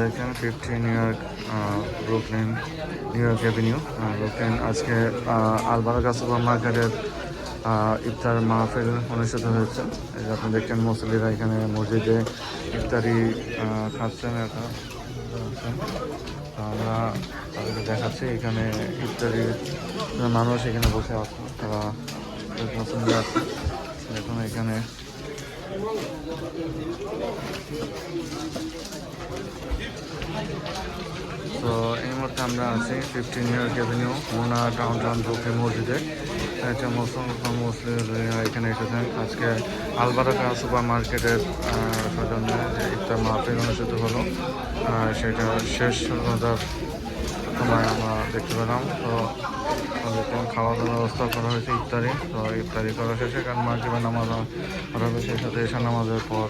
দেখছেন fifty New York Brooklyn New York avenue Brooklyn আজকে Albaraka super মার্কেটের ইফতার মাহফিল অনুষ্ঠিত হয়েছে। আপনি দেখছেন মুসলিরা এখানে মসজিদে ইফতারি খাচ্ছেন, এটা আমরা তাদেরকে দেখাচ্ছি এখানে ইফতারি মানুষ এখানে বসে আছে, তারা মুসলিমরা আছে এখন এখানে তো এই মুহূর্তে আমরা আছি ফিফটিন ইয়ার এভিনিউ মোনা ডাউন টাউন ব্রুকলিন মসজিদে একটা মুসলমান মুসলিমরা এখানে এসেছেন। আজকে আলবারাকা সুপার মার্কেটের সৌজন্যে যে ইফতার মাহফিল অনুষ্ঠিত হলো। সেটা শেষ রোজার সময় আমরা দেখতে পেলাম। তো খাওয়া দাওয়ার ব্যবস্থা করা হয়েছে ইফতারি। তো ইফতারি করা শেষে কারণ মাগরিবের নামাজ করা হবে, সেই সাথে নামাজের পর।